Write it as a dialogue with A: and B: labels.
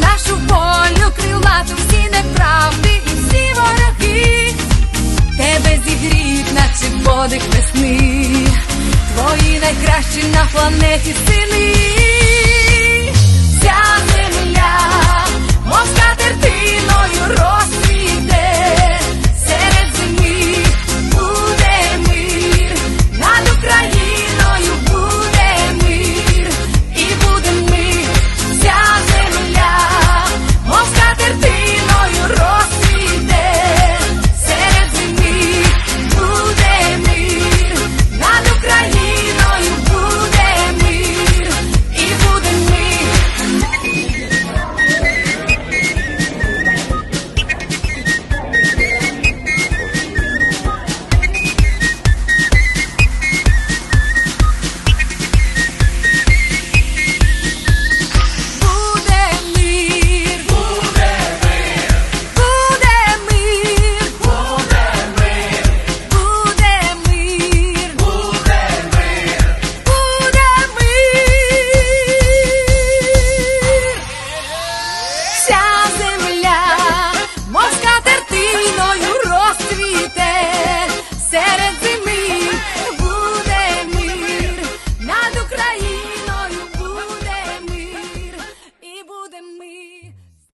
A: нашу волю крилату всі неправди і всі вороги, тебе зігріть, наче подих весни, твої найкращі на планеті сини.